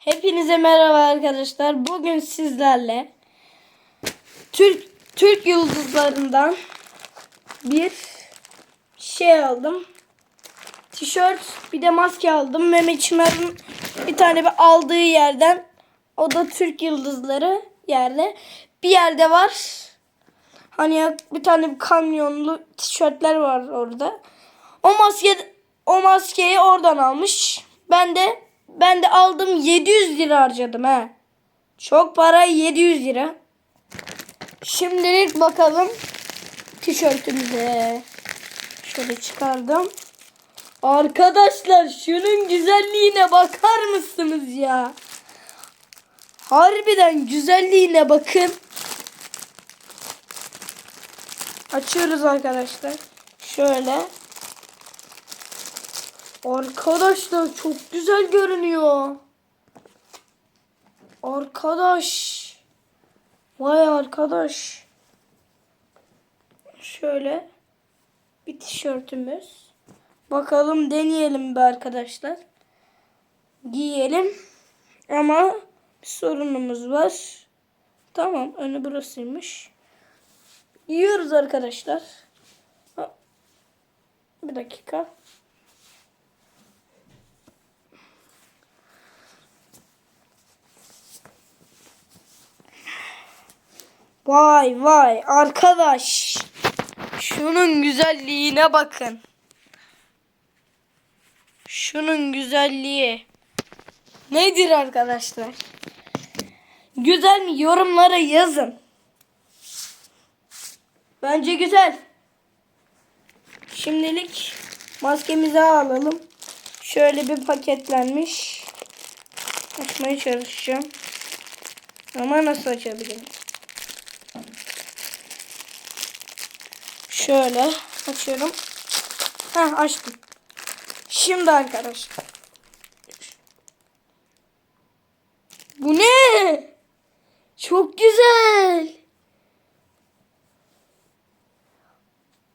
Hepinize merhaba arkadaşlar. Bugün sizlerle Türk Türk yıldızlarından bir şey aldım. Tişört, bir de maske aldım. Mehmet Çınar'ın bir tane bir aldığı yerden. O da Türk yıldızları yerde. Bir yerde var. Hani bir tane bir kamyonlu tişörtler var orada. O maske o maskeyi oradan almış. Ben de ben de aldım 700 lira harcadım ha. Çok para 700 lira. Şimdilik bakalım tişörtümüze. Şöyle çıkardım. Arkadaşlar şunun güzelliğine bakar mısınız ya? Harbiden güzelliğine bakın. Açıyoruz arkadaşlar. Şöyle. Arkadaşlar çok güzel görünüyor. Arkadaş. Vay arkadaş. Şöyle bir tişörtümüz. Bakalım deneyelim be arkadaşlar. Giyelim. Ama bir sorunumuz var. Tamam önü burasıymış. Yiyoruz arkadaşlar. Bir dakika. Vay vay arkadaş. Şunun güzelliğine bakın. Şunun güzelliği. Nedir arkadaşlar? Güzel mi? Yorumlara yazın. Bence güzel. Şimdilik maskemizi alalım. Şöyle bir paketlenmiş. Açmaya çalışacağım. Ama nasıl açabilirim? Şöyle açıyorum. Ha açtım. Şimdi arkadaşlar. Bu ne? Çok güzel.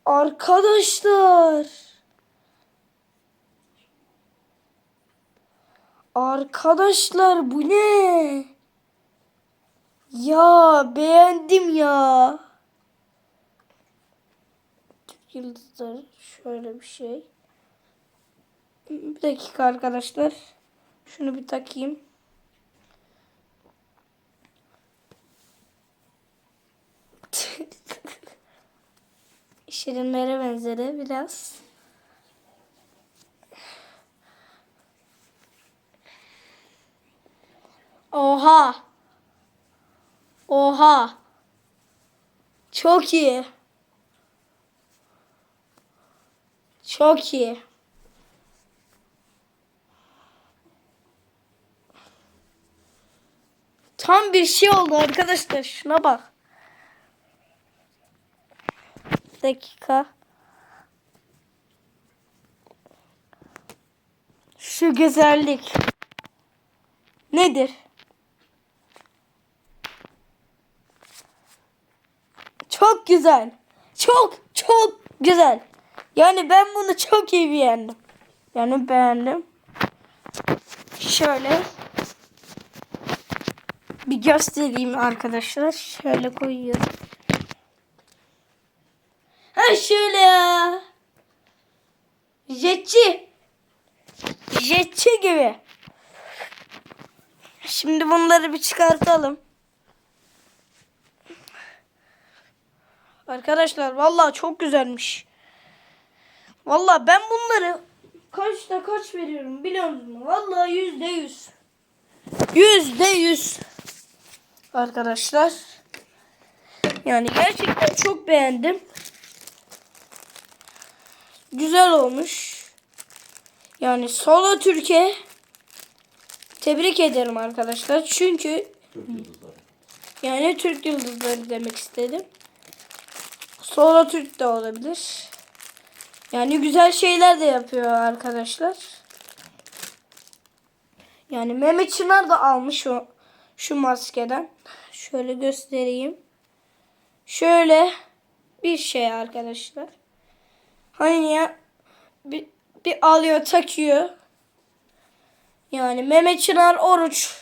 Arkadaşlar. Arkadaşlar bu ne? Ya beğendim ya. Türk yıldızları şöyle bir şey. Bir dakika arkadaşlar. Şunu bir takayım. Şirinlere benzeri biraz. Oha. Oha. Çok iyi. Çok iyi. Tam bir şey oldu arkadaşlar. Şuna bak. Bir dakika. Şu güzellik. Nedir? Güzel. Çok çok güzel. Yani ben bunu çok iyi beğendim. Yani beğendim. Şöyle bir göstereyim arkadaşlar. Şöyle koyuyorum. Ha şöyle ya. Jetçi. Jetçi gibi. Şimdi bunları bir çıkartalım. Arkadaşlar vallahi çok güzelmiş. Vallahi ben bunları kaçta kaç veriyorum biliyor musunuz? Vallahi yüzde yüz. Yüzde yüz. Arkadaşlar. Yani gerçekten çok beğendim. Güzel olmuş. Yani Solo Türkiye tebrik ederim arkadaşlar. Çünkü yani Türk yıldızları demek istedim. Solo Türk de olabilir. Yani güzel şeyler de yapıyor arkadaşlar. Yani Mehmet Çınar da almış o şu maskeden. Şöyle göstereyim. Şöyle bir şey arkadaşlar. Hani ya bir, bir alıyor takıyor. Yani Mehmet Çınar Oruç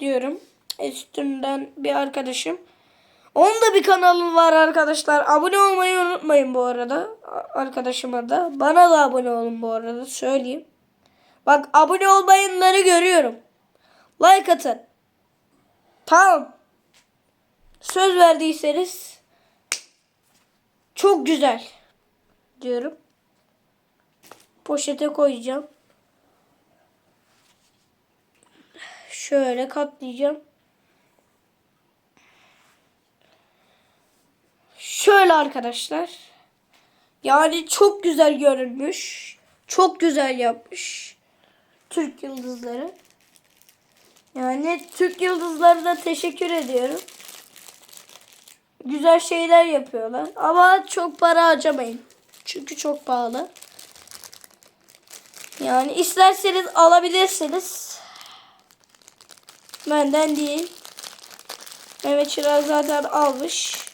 diyorum. Üstünden bir arkadaşım. Onun da bir kanalı var arkadaşlar. Abone olmayı unutmayın bu arada. Arkadaşıma da. Bana da abone olun bu arada. Söyleyeyim. Bak abone olmayanları görüyorum. Like atın. Tamam. Söz verdiyseniz çok güzel diyorum. Poşete koyacağım. Şöyle katlayacağım. Şöyle arkadaşlar. Yani çok güzel görünmüş. Çok güzel yapmış. Türk yıldızları. Yani Türk yıldızlarına teşekkür ediyorum. Güzel şeyler yapıyorlar. Ama çok para harcamayın. Çünkü çok pahalı. Yani isterseniz alabilirsiniz. Benden değil. Mehmet Çırak zaten almış.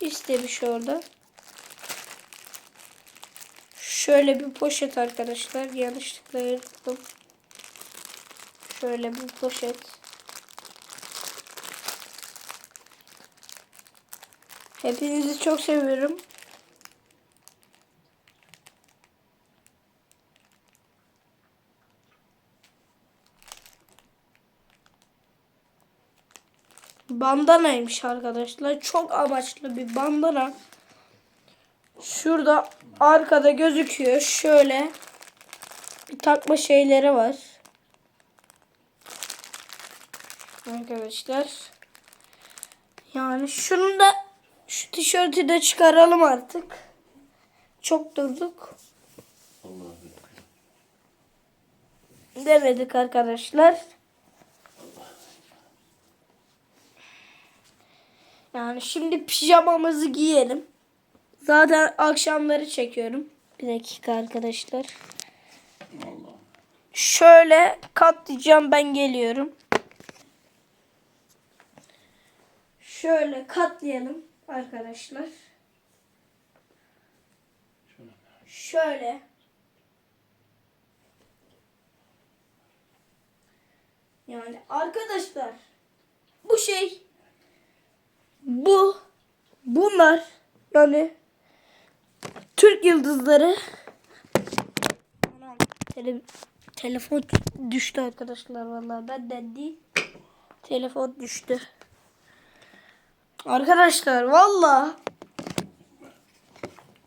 İstemiş orada. Şöyle bir poşet arkadaşlar. Yanlışlıkla yırttım. Şöyle bir poşet. Hepinizi çok seviyorum. Bandanaymış arkadaşlar. Çok amaçlı bir bandana. Şurada arkada gözüküyor. Şöyle bir takma şeyleri var. Arkadaşlar. Yani şunu da şu tişörtü de çıkaralım artık. Çok durduk. Demedik arkadaşlar. Yani şimdi pijamamızı giyelim. Zaten akşamları çekiyorum. Bir dakika arkadaşlar. Şöyle katlayacağım ben geliyorum. Şöyle katlayalım arkadaşlar. Şöyle. Yani arkadaşlar bu şey bu bunlar yani Türk yıldızları. Tele, telefon düştü arkadaşlar vallahi benden değil. Telefon düştü. Arkadaşlar vallahi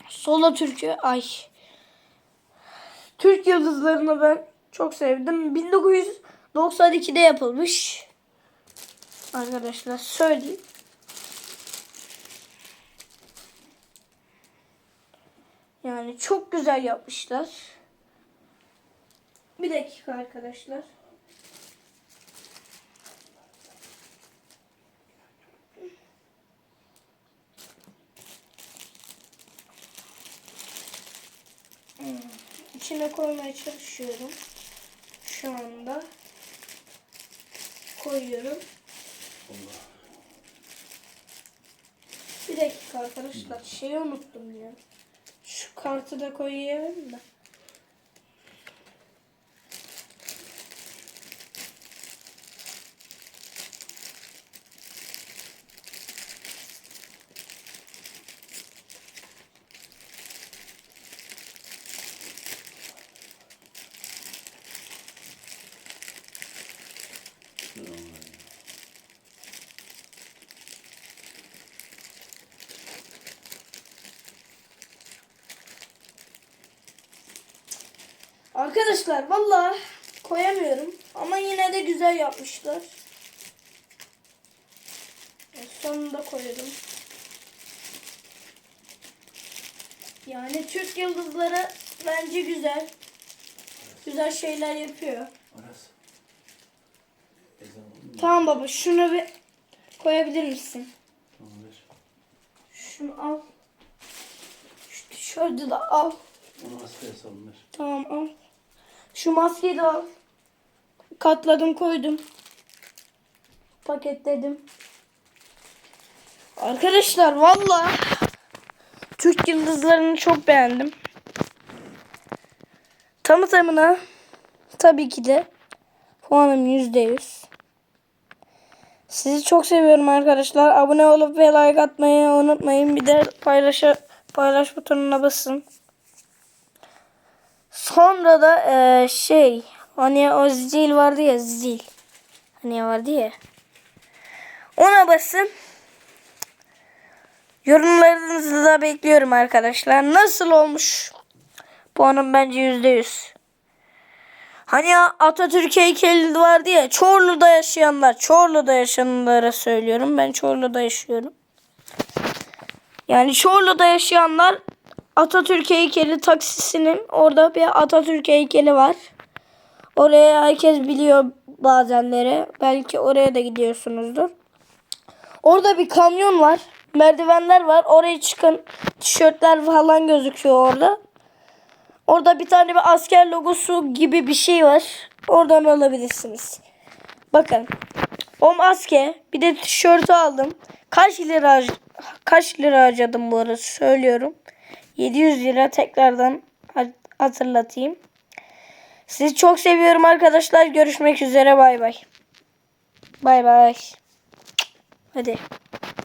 Sola Türk'ü ay. Türk yıldızlarını ben çok sevdim. 1992'de yapılmış. Arkadaşlar söyleyeyim Yani çok güzel yapmışlar. Bir dakika arkadaşlar. Hmm, İçine koymaya çalışıyorum. Şu anda koyuyorum. Bir dakika arkadaşlar. Şeyi unuttum ya. Kartı da koyayım da. Arkadaşlar vallahi koyamıyorum ama yine de güzel yapmışlar. Sonunda koydum. Yani Türk yıldızları bence güzel. Güzel şeyler yapıyor. Aras. Tamam baba şunu bir koyabilir misin? Tamam ver. Şunu al. Şu tişörtü de al. Onu askıya salın ver. Tamam al. Şu maskeyi de. Katladım koydum. Paketledim. Arkadaşlar valla Türk yıldızlarını çok beğendim. Tamı tamına tabii ki de puanım %100. Sizi çok seviyorum arkadaşlar. Abone olup ve like atmayı unutmayın. Bir de paylaş paylaş butonuna basın. Sonra da eee, şey hani o zil vardı ya zil. Hani vardı ya. Ona basın. Yorumlarınızı da bekliyorum arkadaşlar. Nasıl olmuş? Puanım bence %100. Hani ya Atatürk heykeli vardı ya Çorlu'da yaşayanlar, Çorlu'da yaşayanlara söylüyorum. Ben Çorlu'da yaşıyorum. Yani Çorlu'da yaşayanlar Atatürk heykeli taksisinin orada bir Atatürk heykeli var. Oraya herkes biliyor bazenleri. Belki oraya da gidiyorsunuzdur. Orada bir kamyon var. Merdivenler var. Oraya çıkın. Tişörtler falan gözüküyor orada. Orada bir tane bir asker logosu gibi bir şey var. Oradan alabilirsiniz. Bakın. O maske bir de tişörtü aldım. Kaç lira kaç lira harcadım bu arada söylüyorum. 700 lira tekrardan ha- hatırlatayım. Sizi çok seviyorum arkadaşlar. Görüşmek üzere. Bay bay. Bay bay. Hadi.